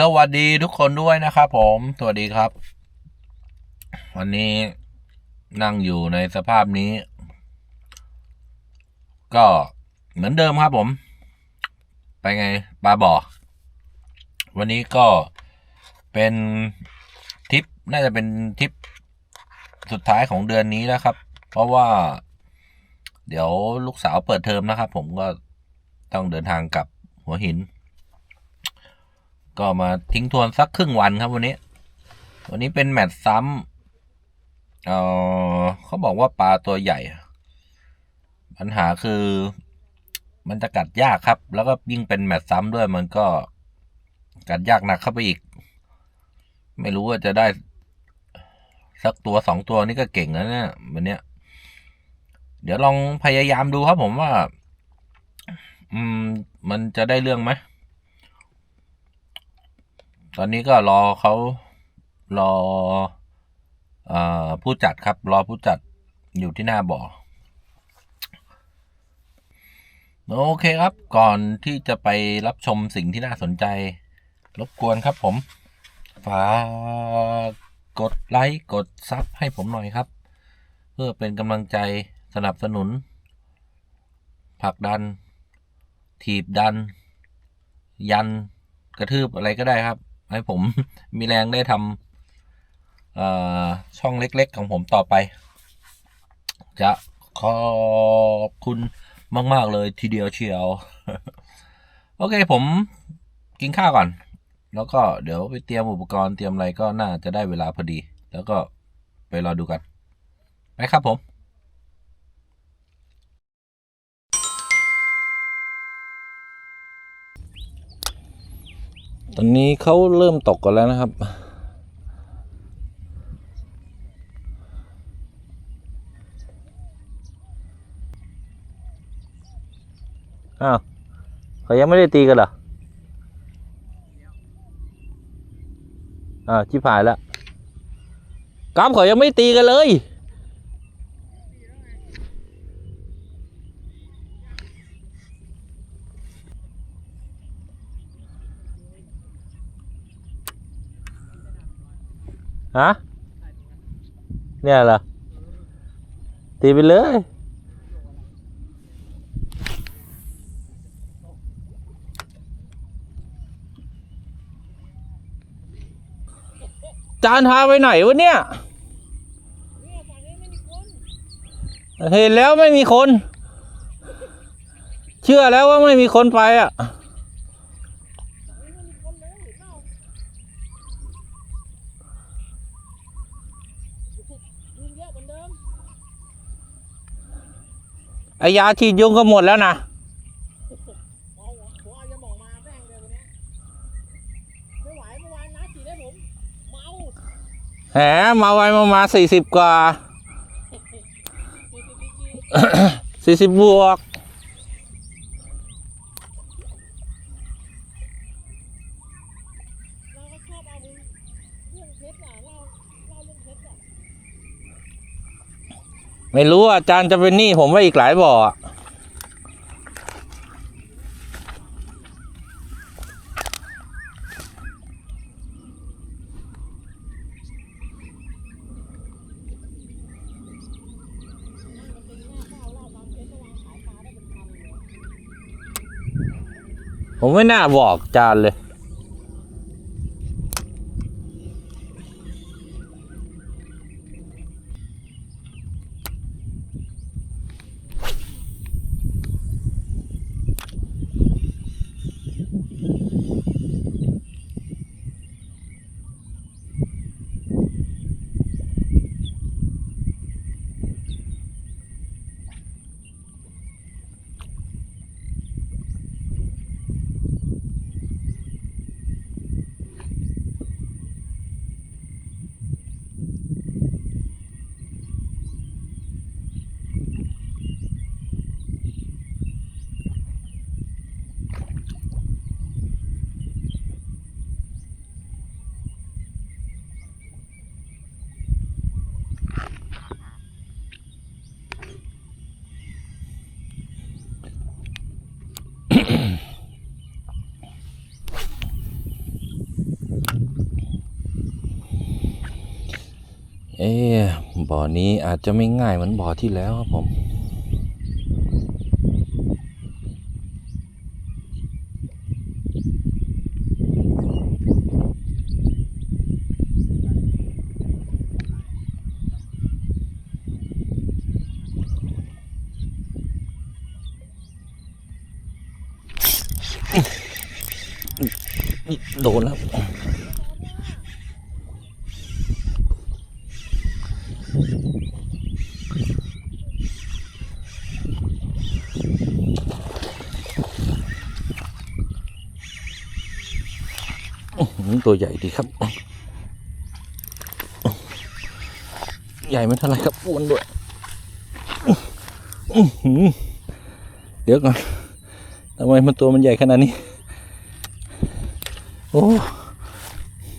สวัสดีทุกคนด้วยนะครับผม สวัสดีครับ วันนี้นั่งอยู่ในสภาพนี้ ก็เหมือนเดิมครับผม ไปไงปลาบ่อ วันนี้ก็เป็นทริปน่าจะเป็นทริปสุดท้ายของเดือนนี้แล้วครับ เพราะว่า เดี๋ยวลูกสาวเปิดเทอมนะครับผมก็ต้องเดินทางกลับหัวหิน ก็มาทิ้งทวนสักครึ่งวันครับ วันนี้ วันนี้เป็นแมตช์ซ้ำเออเขาบอกว่าปลาตัวใหญ่ ปัญหาคือ มันจะกัดยากครับ แล้วก็ยิ่งเป็นแมตช์ซ้ำด้วยมันก็กัดยากหนักเข้าไปอีก ไม่รู้ว่าจะได้ สักตัวสองตัวนี่ก็เก่งแล้วเนี่ยวันเนี้ย เดี๋ยวลองพยายามดูครับผมว่า อืม มันจะได้เรื่องไหม ตอนนี้ก็รอเขารออผู้จัดครับ รอผู้จัดอยู่ที่หน้าบ่อโอเคครับ ก่อนที่จะไปรับชมสิ่งที่น่าสนใจ รบกวนครับผม ฝากกดไลค์ กดซับให้ผมหน่อยครับ เพื่อเป็นกำลังใจสนับสนุนผลักดัน ถีบดัน ยันกระทืบอะไรก็ได้ครับ ให้ผมมีแรงได้ทำช่องเล็ก ๆ ของผมต่อไป จะขอบคุณมาก ๆ เลยทีเดียวเชียว โอเคผมกินข้าวก่อน แล้วก็เดี๋ยวไปเตรียมอุปกรณ์เตรียมอะไรก็น่าจะได้เวลาพอดี แล้วก็ไปรอดูกันไปครับผม ตอนนี้เขาเริ่มตกกันแล้วนะครับ อ้าวเขายังไม่ได้ตีกันเหรอ อ่าวชิบหายแล้วกำเขายังไม่ตีกันเลย ฮะเนี่ยเหรอตีไปเลยจานพาไปไหนวะเนี่ยเห็นแล้วไม่มีคน เชื่อแล้วว่าไม่มีคนไปอะ ไอ ยาฉีดยุงก็หมดแล้วนะเอาหัวหัวเอายาหมองมาแป้งเลยวันเนี้ยไม่ไหวเมื่อวานน้าฉีดให้ผมเมาแหมมาไว้มามาสี่สิบกว่าฉีดฉีดฉีดสี่สิบบวก เราก็ชอบเอาเรื่องเพชรอะเล่าเล่าเรื่องเพชรอะ ไม่รู้อะอาจารย์จะเป็นหนี้ผมไว้อีกหลายบ่อผมไม่น่าบอกจารย์เลย เอ๊บ่อนี้อาจจะไม่ง่ายเหมือนบ่อที่แล้วครับผม โดนแล้ว อื้อหือตัวใหญ่ดีครับ ใหญ่ ไม่เท่าไหรครับอ้วนด้วยเดี๋ยวก่อนทำไมมันตัวมันใหญ่ขนาดนี้ โอ้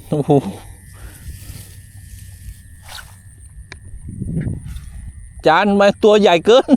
โอ้โหจานมาตัวใหญ่เกิน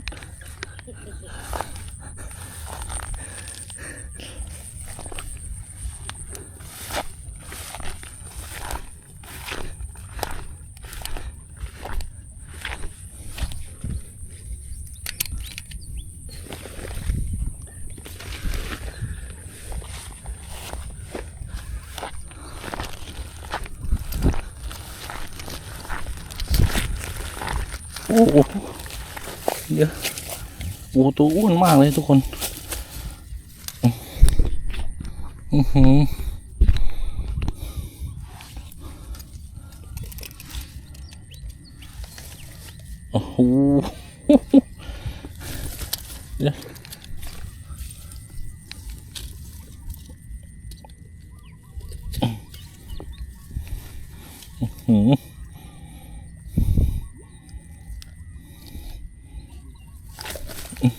โอ้โหเดี๋ยวโอ้โหตัวอ้วน มากเลยทุกคนอือหือโอ้โหเดี๋ยวอื้อหือ อื้อ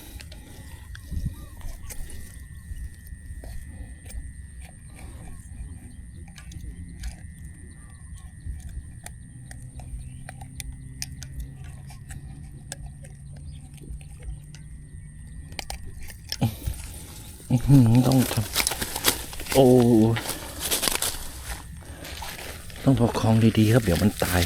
หือ ต้องทำโอ้ต้องประคองดีๆครับ เดี๋ยวมันตาย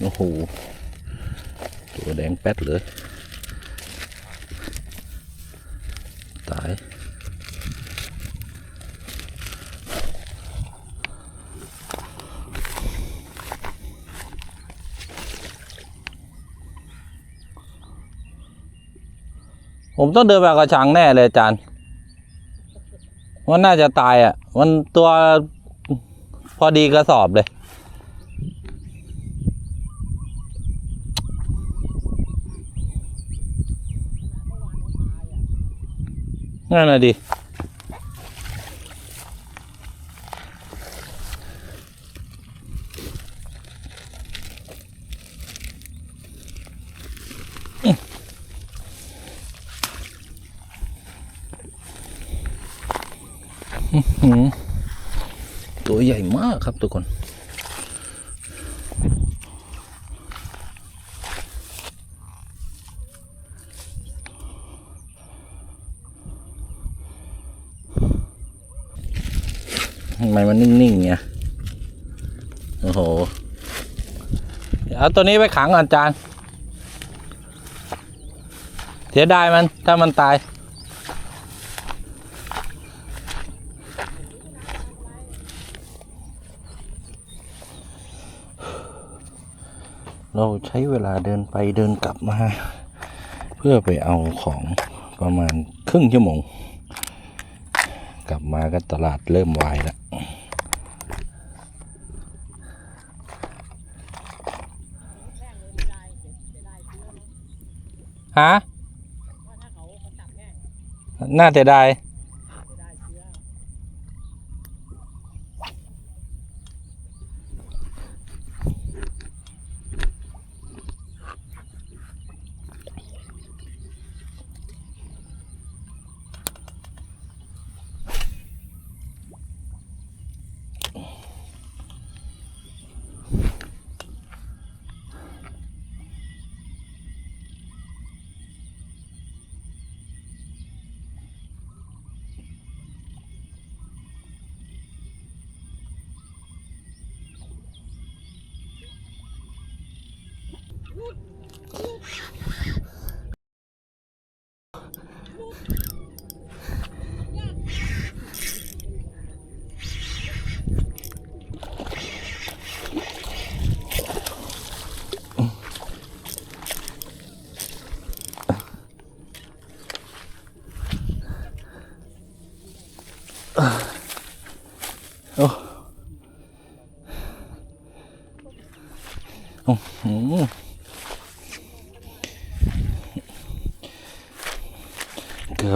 โอ้โห ตัวแดงแป๊ดเลย ตาย ผมต้องเดินแบบกระชังแน่เลยอาจารย์ว่าน่าจะตายอะ มันตัวพอดีกระสอบเลย นั่นแหะดิ ตัวใหญ่มากครับทุกคนทำไมมันนิ่งๆเนี่ยโอ้โห เอาตัวนี้ไปขังก่อนจานเสียดายมันถ้ามันตาย เราใช้เวลาเดินไปเดินกลับมา เพื่อไปเอาของประมาณครึ่งชั่วโมง กลับมาก็ตลาดเริ่มวายแล้วฮะน่าเสียดาย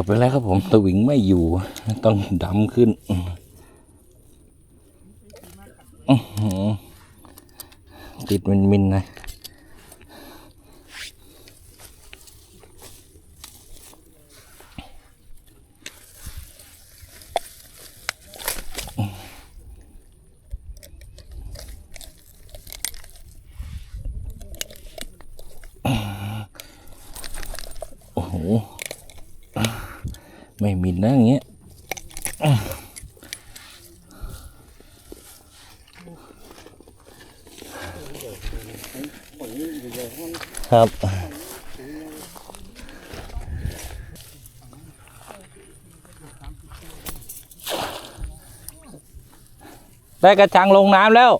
ไปแล้วครับผมตวิงไม่อยู่ ต้องดำขึ้นติดมินมินนะ โอ้โห ไม่มิ นะอย่างเงี้ยครับได้กระชังลงน้ำแล้ว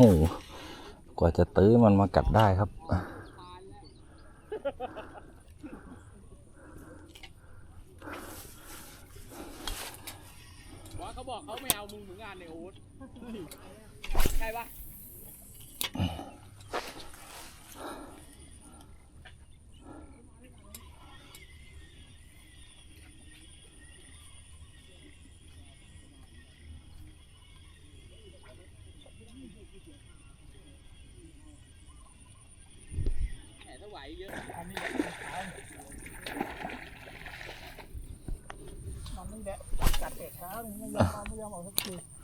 หกว่าจะตื้อมันมากัดได้ครับ Cá thì nó ra, cá.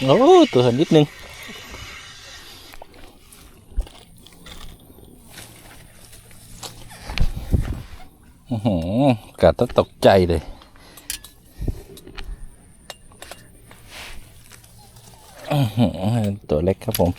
โอ้ตัวเหินนิดนึงอื้อหือกัดต้องตกใจเลยตัวเล็กครับผม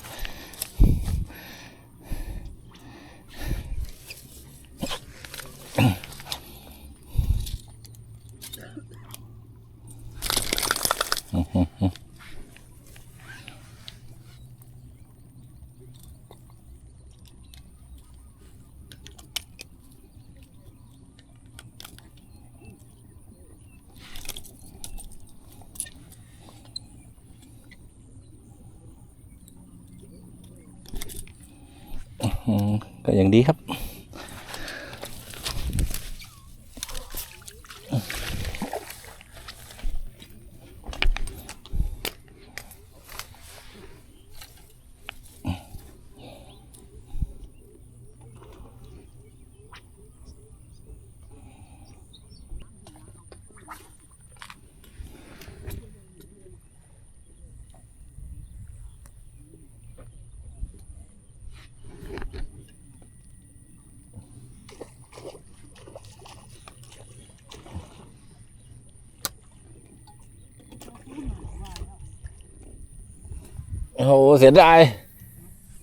โอ้โหเสียดาย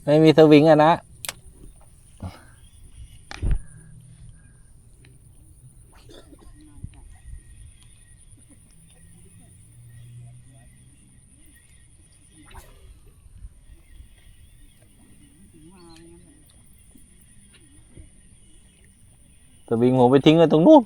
ไม่มีสวิงอะนะ สวิงผมไปทิ้งไว้ตรงนู้น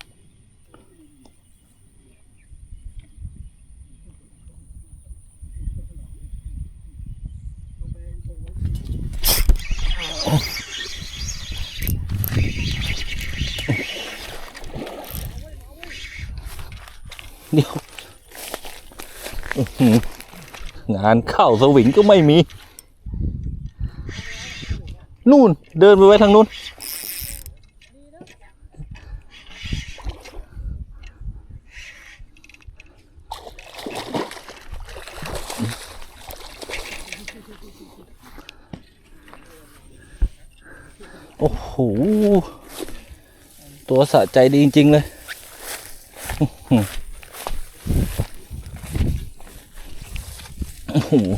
งานเข้าสวิงก็ไม่มี นู่นเดินไปไว้ทางนู้น โอ้โห ตัวสะใจดีจริง ๆ เลย โอ้โห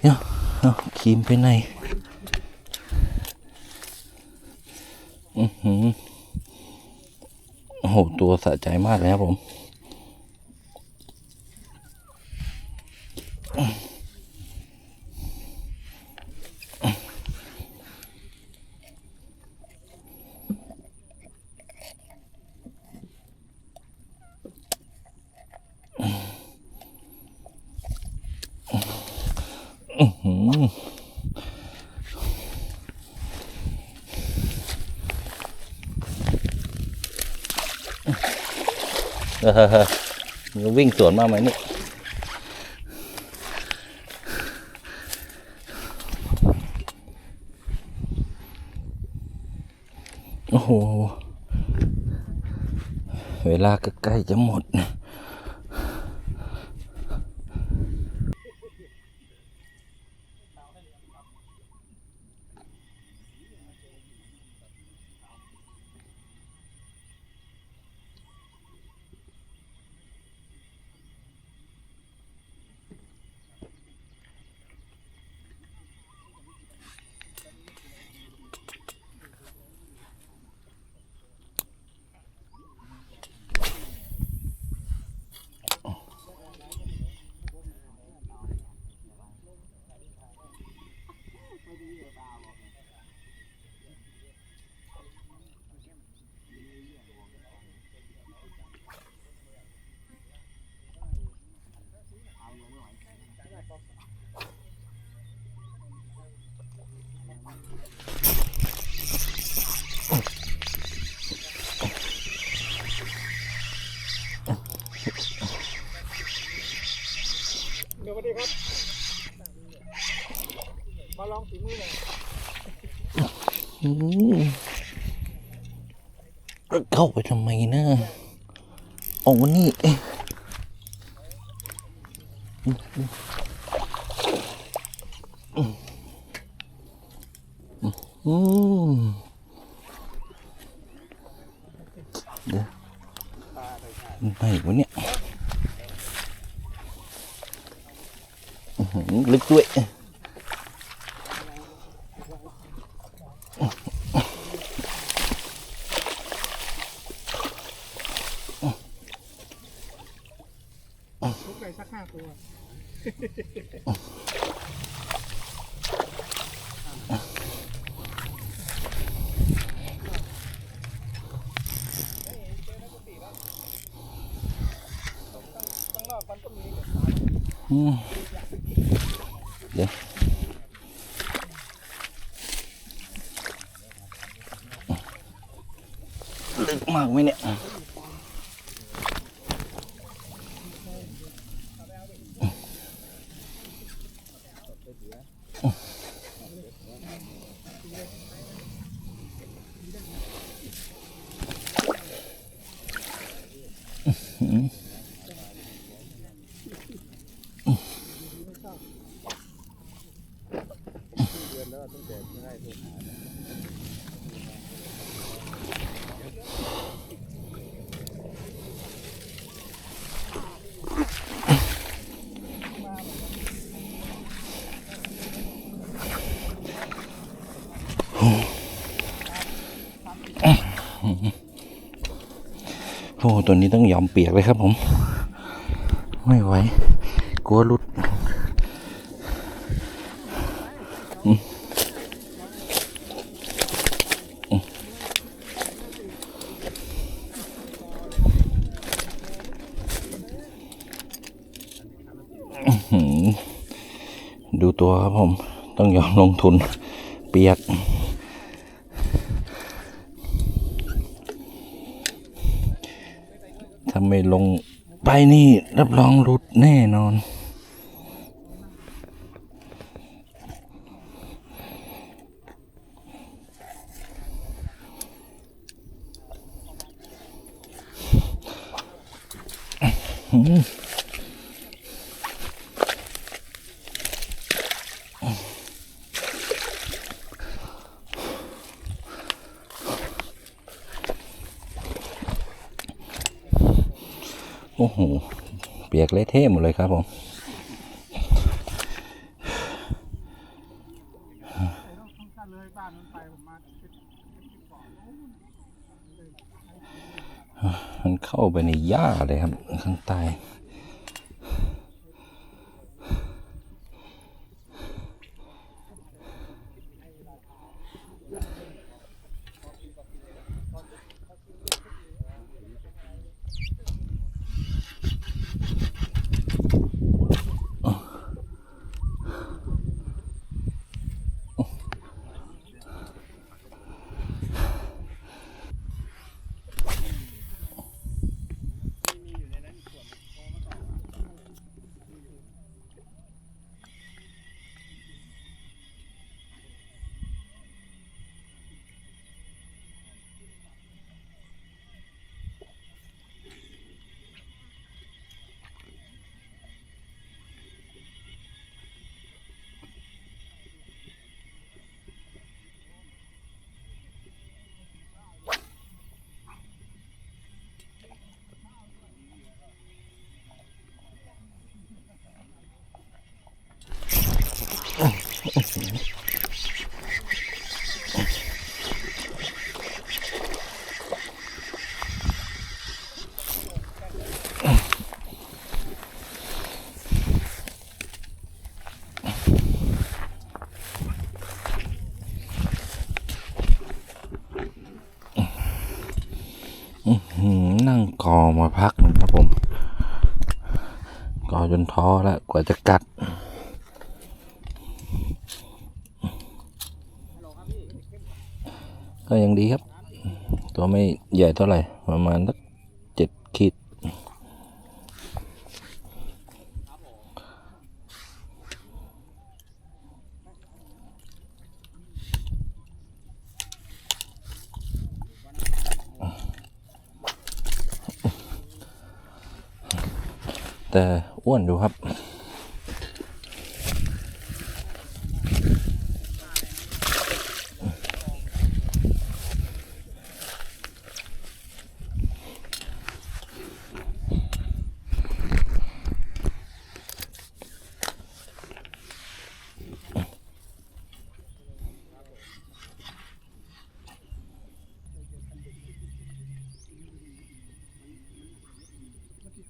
เดี๋ยวเอาครีมไปไหนอือหือโอ้โห ตัวสะใจมากเลยครับผม อื้อหือ เออมันวิ่งสวนมาไหมนี่โอ้โห เวลาก็ใกล้จะหมดนะ เดี๋ยวสวัสดีครับ มาลองฝีมือหน่อย อืม เข้าไปทำไมนะออกมานี่อืมเดี๋ยวไหนวะเนี่ยอื้อหือลึกด้วย Mm-hmm. โอ้ตัวนี้ต้องยอมเปียกเลยครับผม ไม่ไหว กลัวรุดดูตัวครับผม ต้องยอมลงทุนเปียก ไม่ลง ไปนี่รับรองหลุดแน่นอน โอ้โห เปียกเละเท่หมดเลยครับผมมันเข้าไปในหญ้าเลยครับ ข้างใต้ หืมนั่งกอมาพักหนึ่งครับผม กอจนท้อแล้วกว่า จะกัดก็ยังดีครับ ตัวไม่ใหญ่เท่าไหร่ ประมาณสักเจ็ดขีดแต่อ้วนอยู่ครับ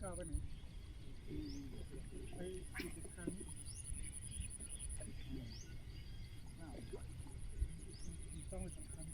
เมื่อกี้ก้าวไปไหนไปอีกครั้งต้องไปสำคัญ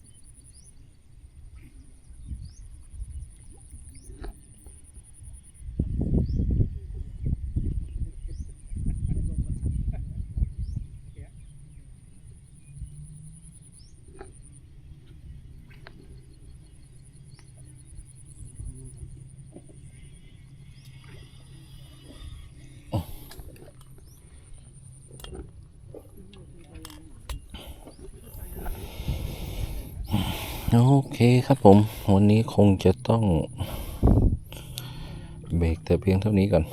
โอเคครับผม วันนี้คงจะต้อง เบรกแต่เพียงเท่านี้ก่อน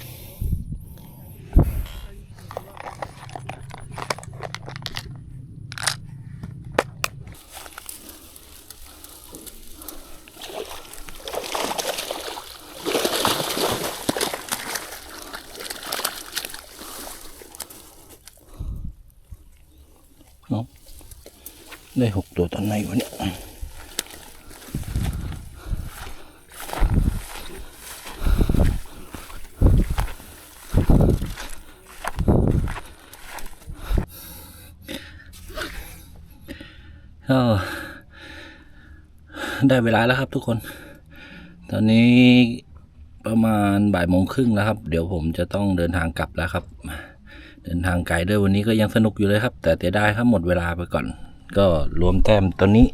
เอาได้หกตัวตอนไหนวะเนี่ย ก็ ได้เวลาแล้วครับทุกคน ตอนนี้ประมาณบ่ายโมงครึ่งแล้วครับ เดี๋ยวผมจะต้องเดินทางกลับแล้วครับ เดินทางไกลด้วยวันนี้ก็ยังสนุกอยู่เลยครับ แต่เสียดายครับหมดเวลาไปก่อน ก็รวมแต้มตัวนี้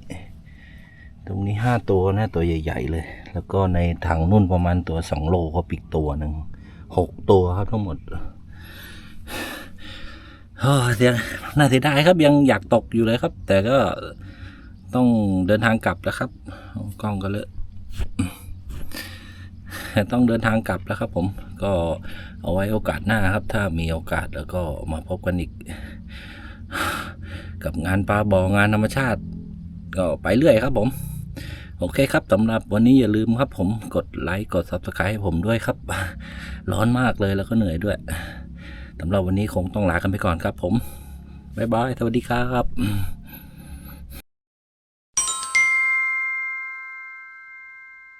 ตรงนี้ห้าตัวนะตัวใหญ่ ๆ เลย แล้วก็ในถังนุ่นประมาณตัวสองโลครับอีกตัวหนึ่งหกตัวครับทั้งหมดเฮ้ยเสียน่าเสียดายครับยังอยากตกอยู่เลยครับ แต่ก็ ต้องเดินทางกลับแล้วครับ กล้องก็เลอะต้องเดินทางกลับแล้วครับ ผมก็เอาไว้โอกาสหน้าครับ ถ้ามีโอกาสแล้วก็มาพบกันอีก กับงานปลาบองานธรรมชาติ ก็ไปเรื่อยครับผม โอเคครับสำหรับวันนี้อย่าลืมครับ ผมกดไลค์กด subscribe ให้ผมด้วยครับ ร้อนมากเลยแล้วก็เหนื่อยด้วยสำหรับวันนี้คงต้องลากันไปก่อนครับ ผมบ๊ายบายสวัสดีครับ